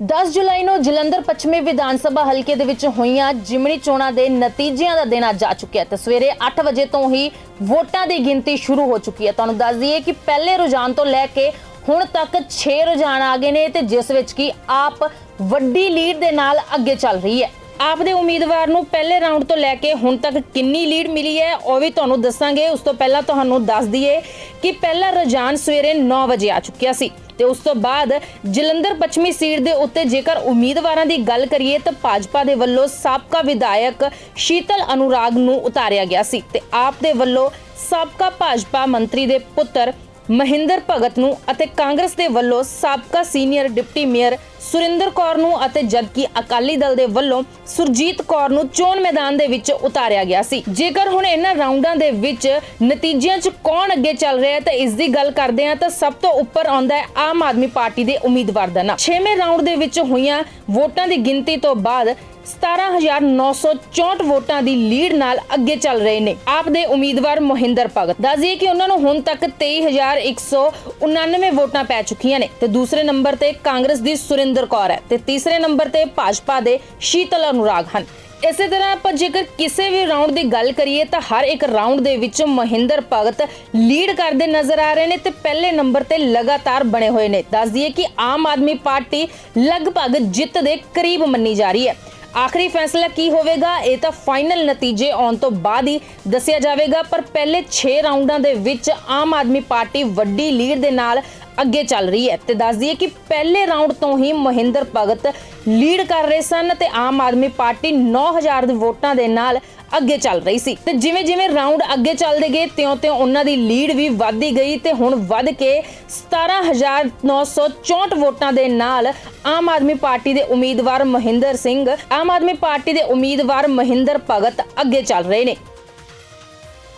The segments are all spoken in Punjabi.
10 ਜੁਲਾਈ ਨੂੰ ਜਲੰਧਰ ਪੱਛਮੀ ਵਿਧਾਨ ਸਭਾ ਹਲਕੇ ਦੇ ਵਿੱਚ ਹੋਈਆਂ ਜਿਮਣੀ ਚੋਣਾਂ ਦੇ ਨਤੀਜਿਆਂ ਦਾ ਦਿਨ ਅੱਜ ਆ ਚੁੱਕਿਆ ਤੇ ਸਵੇਰੇ 8 ਵਜੇ ਤੋਂ ਹੀ ਵੋਟਾਂ ਦੀ ਗਿਣਤੀ ਸ਼ੁਰੂ ਹੋ ਚੁੱਕੀ ਹੈ। ਤੁਹਾਨੂੰ ਦੱਸ ਦਈਏ ਕਿ ਪਹਿਲੇ ਰੁਝਾਨ ਤੋਂ ਲੈ ਕੇ ਹੁਣ ਤੱਕ 6 ਰੁਝਾਨ ਆ ਗਏ ਨੇ ਤੇ ਜਿਸ ਵਿੱਚ ਕਿ ਆਪ ਵੱਡੀ ਲੀਡ ਦੇ ਨਾਲ ਅੱਗੇ ਚੱਲ ਰਹੀ ਹੈ। ਆਪ ਦੇ ਉਮੀਦਵਾਰ ਨੂੰ ਪਹਿਲੇ ਰਾਊਂਡ ਤੋਂ ਲੈ ਕੇ ਹੁਣ ਤੱਕ ਕਿੰਨੀ ਲੀਡ ਮਿਲੀ ਹੈ, ਉਹ ਵੀ ਤੁਹਾਨੂੰ ਦੱਸਾਂਗੇ। ਉਸ ਤੋਂ ਪਹਿਲਾਂ ਤੁਹਾਨੂੰ ਦੱਸ ਦਈਏ ਕਿ ਪਹਿਲਾ ਰੁਝਾਨ ਸਵੇਰੇ 9 ਵਜੇ ਆ ਚੁੱਕਿਆ ਸੀ। ਤੇ ਉਸ ਤੋਂ ਬਾਅਦ ਜਲੰਧਰ ਪੱਛਮੀ ਸੀਟ ਦੇ ਉੱਤੇ ਜੇਕਰ ਉਮੀਦਵਾਰਾਂ ਦੀ ਗੱਲ ਕਰੀਏ ਤਾਂ ਭਾਜਪਾ ਦੇ ਵੱਲੋਂ ਸਾਬਕਾ ਵਿਧਾਇਕ ਸ਼ੀਤਲ ਅਨੁਰਾਗ ਨੂੰ ਉਤਾਰਿਆ ਗਿਆ ਸੀ ਤੇ ਆਪ ਦੇ ਵੱਲੋਂ ਸਾਬਕਾ ਭਾਜਪਾ ਮੰਤਰੀ ਦੇ ਪੁੱਤਰ ਮਹਿੰਦਰ ਭਗਤ ਨੂੰ ਅਤੇ ਕਾਂਗਰਸ ਦੇ ਵੱਲੋਂ ਸਾਬਕਾ senior deputy mayor Surinder Kaur ਨੂੰ ਅਤੇ ਜਦਕਿ ਅਕਾਲੀ ਦਲ ਦੇ ਵੱਲੋਂ ਸੁਰਜੀਤ ਕੌਰ ਨੂੰ ਚੋਣ ਮੈਦਾਨ ਦੇ ਵਿੱਚ ਉਤਾਰਿਆ ਗਿਆ ਸੀ। ਜੇਕਰ ਹੁਣ ਇਹਨਾਂ ਰਾਉਂਡਾਂ ਦੇ ਵਿੱਚ ਨਤੀਜਿਆਂ 'ਚ ਕੌਣ ਅੱਗੇ ਚੱਲ ਰਿਹਾ ਹੈ ਤਾਂ ਇਸ ਦੀ ਗੱਲ ਕਰਦੇ ਹਾਂ ਤਾਂ ਸਭ ਤੋਂ ਉੱਪਰ ਆਉਂਦਾ ਹੈ ਆਮ ਆਦਮੀ ਪਾਰਟੀ ਦੇ ਉਮੀਦਵਾਰ ਦਾ ਨਾਮ। 6ਵੇਂ ਰਾਉਂਡ ਦੇ ਵਿੱਚ ਹੋਈਆਂ ਵੋਟਾਂ ਦੀ ਗਿਣਤੀ ਤੋਂ ਬਾਅਦ 17964 ਵੋਟਾਂ ਦੀ ਲੀਡ ਨਾਲ ਅੱਗੇ ਚੱਲ ਰਹੇ ਨੇ। ਆਪ ਦੇ ਉਮੀਦਵਾਰ ਮੋਹਿੰਦਰ ਭਗਤ। ਦੱਸਦੀਏ ਕਿ ਉਹਨਾਂ ਨੂੰ ਹੁਣ ਤੱਕ 23199 ਵੋਟਾਂ ਪੈ ਚੁੱਕੀਆਂ ਨੇ। ਤੇ ਦੂਸਰੇ ਨੰਬਰ ਤੇ ਕਾਂਗਰਸ ਦੀ ਸੁਰਿੰਦਰ ਕੌਰ ਹੈ। ਤੇ ਤੀਸਰੇ ਨੰਬਰ ਤੇ ਭਾਜਪਾ ਦੇ ਸ਼ੀਤਲ ਅਨੁਰਾਗ ਹਨ। ਇਸੇ ਤਰ੍ਹਾਂ ਆਪਾਂ ਜੇਕਰ ਕਿਸੇ ਵੀ ਰਾਉਂਡ ਦੀ ਗੱਲ ਕਰੀਏ ਤਾਂ ਹਰ ਇੱਕ ਰਾਉਂਡ ਦੇ ਵਿੱਚ ਮਹਿੰਦਰ ਭਗਤ ਲੀਡ ਕਰਦੇ ਨਜ਼ਰ ਆ ਰਹੇ ਨੇ ਤੇ ਪਹਿਲੇ ਨੰਬਰ ਤੇ ਲਗਾਤਾਰ ਬਣੇ ਹੋਏ ਨੇ। ਦੱਸ ਦਈਏ ਕਿ ਆਮ ਆਦਮੀ ਪਾਰਟੀ ਲਗਭਗ ਜਿੱਤ ਦੇ ਕਰੀਬ ਮੰਨੀ ਜਾ ਰਹੀ ਹੈ। ਆਖਰੀ ਫੈਸਲਾ ਕੀ ਹੋਵੇਗਾ? ਇਹ ਤਾਂ ਫਾਈਨਲ ਨਤੀਜੇ ਆਉਣ ਤੋਂ ਬਾਅਦ ਹੀ ਦੱਸਿਆ ਜਾਵੇਗਾ, ਪਰ ਪਹਿਲੇ 6 ਰਾਉਂਡਾਂ ਦੇ ਵਿੱਚ ਆਮ ਆਦਮੀ ਪਾਰਟੀ ਵੱਡੀ ਲੀਡ ਦੇ ਨਾਲ ਅੱਗੇ ਚੱਲ ਰਹੀ ਹੈ ਤੇ ਦੱਸ ਦਈਏ ਕਿ ਪਹਿਲੇ ਰਾਉਂਡ ਤੋਂ ਹੀ ਮਹਿੰਦਰ ਭਗਤ ਲੀਡ ਕਰ ਰਹੇ ਸਨ ਤੇ ਆਮ ਆਦਮੀ ਪਾਰਟੀ 9000 ਦੇ ਵੋਟਾਂ ਦੇ ਨਾਲ ਅੱਗੇ ਚੱਲ ਰਹੀ ਸੀ। ਤੇ ਜਿਵੇਂ ਜਿਵੇਂ ਰਾਉਂਡ ਅੱਗੇ ਚੱਲਦੇ ਗਏ ਤਿਉਂ-ਤਿਉਂ ਉਹਨਾਂ ਦੀ ਲੀਡ ਵੀ ਵੱਧਦੀ ਗਈ ਤੇ ਹੁਣ ਵੱਧ ਕੇ 17964 ਵੋਟਾਂ ਦੇ ਨਾਲ ਆਮ ਆਦਮੀ ਪਾਰਟੀ ਦੇ ਉਮੀਦਵਾਰ ਮਹਿੰਦਰ ਸਿੰਘ, ਆਮ ਆਦਮੀ ਪਾਰਟੀ ਦੇ ਉਮੀਦਵਾਰ ਮਹਿੰਦਰ ਭਗਤ ਅੱਗੇ ਚੱਲ ਰਹੇ ਨੇ।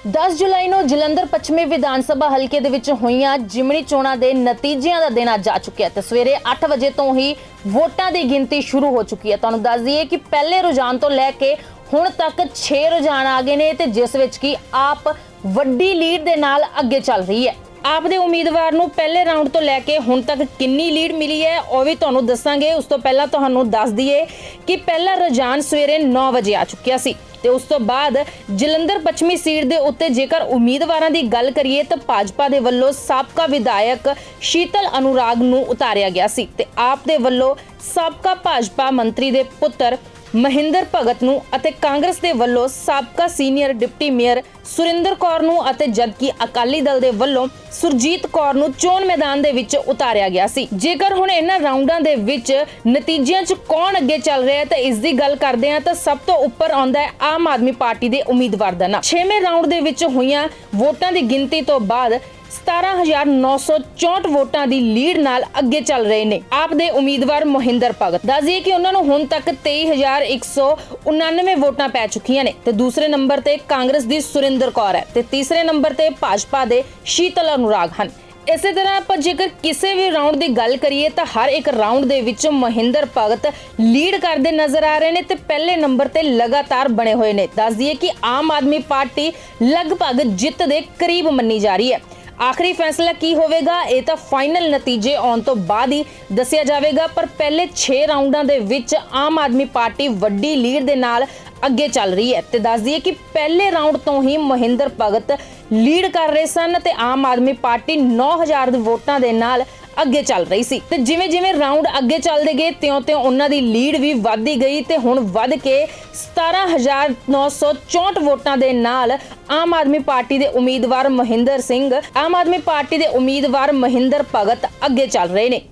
10 ਜੁਲਾਈ ਨੂੰ ਜਲੰਧਰ ਪੱਛਮੀ ਵਿਧਾਨ ਸਭਾ ਹਲਕੇ ਦੇ ਵਿੱਚ ਹੋਈਆਂ ਜਿਮਣੀ ਚੋਣਾਂ ਦੇ ਨਤੀਜਿਆਂ ਦਾ ਦਿਨ ਅੱਜ ਆ ਚੁੱਕਿਆ ਤੇ ਸਵੇਰੇ 8 ਵਜੇ ਤੋਂ ਹੀ ਵੋਟਾਂ ਦੀ ਗਿਣਤੀ ਸ਼ੁਰੂ ਹੋ ਚੁੱਕੀ ਹੈ। ਤੁਹਾਨੂੰ ਦੱਸ ਦਈਏ ਕਿ ਪਹਿਲੇ ਰੁਝਾਨ ਤੋਂ ਲੈ ਕੇ ਹੁਣ ਤੱਕ 6 ਰੁਝਾਨ ਆ ਗਏ ਨੇ ਤੇ ਜਿਸ ਵਿੱਚ ਕਿ ਆਪ ਵੱਡੀ ਲੀਡ ਦੇ ਨਾਲ ਅੱਗੇ ਚੱਲ ਰਹੀ ਹੈ। ਆਪ ਦੇ ਉਮੀਦਵਾਰ ਨੂੰ ਪਹਿਲੇ ਰਾਉਂਡ ਤੋਂ ਲੈ ਕੇ ਹੁਣ ਤੱਕ ਕਿੰਨੀ ਲੀਡ ਮਿਲੀ ਹੈ, ਉਹ ਵੀ ਤੁਹਾਨੂੰ ਦੱਸਾਂਗੇ। ਉਸ ਤੋਂ ਪਹਿਲਾਂ ਤੁਹਾਨੂੰ ਦੱਸ ਦਈਏ ਕਿ ਪਹਿਲਾ ਰੁਝਾਨ ਸਵੇਰੇ 9 ਵਜੇ ਆ ਚੁੱਕਿਆ ਸੀ। ਤੇ ਉਸ ਤੋਂ ਬਾਅਦ ਜਲੰਧਰ ਪੱਛਮੀ ਸੀਟ ਦੇ ਉੱਤੇ ਜੇਕਰ ਉਮੀਦਵਾਰਾਂ ਦੀ ਗੱਲ ਕਰੀਏ ਤਾਂ ਭਾਜਪਾ ਦੇ ਵੱਲੋਂ ਸਾਬਕਾ ਵਿਧਾਇਕ ਸ਼ੀਤਲ ਅਨੁਰਾਗ ਨੂੰ ਉਤਾਰਿਆ ਗਿਆ ਸੀ ਤੇ ਆਪ ਦੇ ਵੱਲੋਂ ਸਾਬਕਾ ਭਾਜਪਾ ਮੰਤਰੀ ਦੇ ਪੁੱਤਰ ਮਹਿੰਦਰ ਭਗਤ ਨੂੰ ਅਤੇ ਕਾਂਗਰਸ ਦੇ ਵੱਲੋਂ ਸਾਬਕਾ senior deputy mayor Surinder Kaur ਨੂੰ ਅਤੇ ਜਦਕਿ ਅਕਾਲੀ ਦਲ ਦੇ ਵੱਲੋਂ ਸੁਰਜੀਤ ਕੌਰ ਨੂੰ ਚੋਣ ਮੈਦਾਨ ਦੇ ਵਿੱਚ ਉਤਾਰਿਆ ਗਿਆ ਸੀ। ਜੇਕਰ ਹੁਣ ਇਹਨਾਂ ਰਾਉਂਡਾਂ ਦੇ ਵਿੱਚ ਨਤੀਜਿਆਂ 'ਚ ਕੌਣ ਅੱਗੇ ਚੱਲ ਰਿਹਾ ਹੈ ਤਾਂ ਇਸ ਦੀ ਗੱਲ ਕਰਦੇ ਹਾਂ ਤਾਂ ਸਭ ਤੋਂ ਉੱਪਰ ਆਉਂਦਾ ਹੈ ਆਮ ਆਦਮੀ ਪਾਰਟੀ ਦੇ ਉਮੀਦਵਾਰ ਦਾ ਨਾਮ। 6ਵੇਂ ਰਾਉਂਡ ਦੇ ਵਿੱਚ ਹੋਈਆਂ ਵੋਟਾਂ ਦੀ ਗਿਣਤੀ ਤੋਂ ਬਾਅਦ 17964 ਵੋਟਾਂ ਦੀ ਲੀਡ ਨਾਲ ਅੱਗੇ ਚੱਲ ਰਹੇ ਨੇ। ਆਪ ਦੇ ਉਮੀਦਵਾਰ ਮੋਹਿੰਦਰ ਭਗਤ। ਦੱਸਦੀਏ ਕਿ ਉਹਨਾਂ ਨੂੰ ਹੁਣ ਤੱਕ 23199 ਵੋਟਾਂ ਪੈ ਚੁੱਕੀਆਂ ਨੇ। ਤੇ ਦੂਸਰੇ ਨੰਬਰ ਤੇ ਕਾਂਗਰਸ ਦੀ ਸੁਰਿੰਦਰ ਕੌਰ ਹੈ ਤੇ ਤੀਸਰੇ ਨੰਬਰ ਤੇ ਭਾਜਪਾ ਦੇ ਸ਼ੀਤਲ ਅਨੁਰਾਗ ਹਨ। ਇਸੇ ਤਰ੍ਹਾਂ ਆਪਾਂ ਜੇਕਰ ਕਿਸੇ ਵੀ ਰਾਉਂਡ ਦੀ ਗੱਲ ਕਰੀਏ ਤਾਂ ਹਰ ਇੱਕ ਰਾਉਂਡ ਦੇ ਵਿੱਚ ਮਹਿੰਦਰ ਭਗਤ ਲੀਡ ਕਰਦੇ ਨਜ਼ਰ ਆ ਰਹੇ ਨੇ ਤੇ ਪਹਿਲੇ ਨੰਬਰ ਤੇ ਲਗਾਤਾਰ ਬਣੇ ਹੋਏ ਨੇ। ਦੱਸ ਦਈਏ ਕਿ ਆਮ ਆਦਮੀ ਪਾਰਟੀ ਲਗਭਗ ਜਿੱਤ ਦੇ ਕਰੀਬ ਮੰਨੀ ਜਾ ਰਹੀ ਹੈ। ਆਖਰੀ ਫੈਸਲਾ ਕੀ ਹੋਵੇਗਾ? ਇਹ ਤਾਂ ਫਾਈਨਲ ਨਤੀਜੇ ਆਉਣ ਤੋਂ ਬਾਅਦ ਹੀ ਦੱਸਿਆ ਜਾਵੇਗਾ, ਪਰ ਪਹਿਲੇ 6 ਰਾਉਂਡਾਂ ਦੇ ਵਿੱਚ ਆਮ ਆਦਮੀ ਪਾਰਟੀ ਵੱਡੀ ਲੀਡ ਦੇ ਨਾਲ ਅੱਗੇ ਚੱਲ ਰਹੀ ਹੈ। ਤੇ ਦੱਸ ਦਈਏ ਕਿ ਪਹਿਲੇ ਰਾਉਂਡ ਤੋਂ ਹੀ ਮਹਿੰਦਰ ਭਗਤ ਲੀਡ ਕਰ ਰਹੇ ਸਨ ਤੇ ਆਮ ਆਦਮੀ ਪਾਰਟੀ 9000 ਦੇ ਵੋਟਾਂ ਦੇ ਨਾਲ ਅੱਗੇ ਚੱਲ ਰਹੀ ਸੀ। ਤੇ ਜਿਵੇਂ ਜਿਵੇਂ ਰਾਉਂਡ ਅੱਗੇ ਚੱਲਦੇ ਗਏ ਤਿਉਂ-ਤਿਉਂ ਉਹਨਾਂ ਦੀ ਲੀਡ ਵੀ ਵੱਧਦੀ ਗਈ ਤੇ ਹੁਣ ਵੱਧ ਕੇ 17964 ਵੋਟਾਂ ਦੇ ਨਾਲ ਆਮ ਆਦਮੀ ਪਾਰਟੀ ਦੇ ਉਮੀਦਵਾਰ ਮਹਿੰਦਰ ਸਿੰਘ, ਆਮ ਆਦਮੀ ਪਾਰਟੀ ਦੇ ਉਮੀਦਵਾਰ ਮਹਿੰਦਰ ਭਗਤ ਅੱਗੇ ਚੱਲ ਰਹੇ ਨੇ।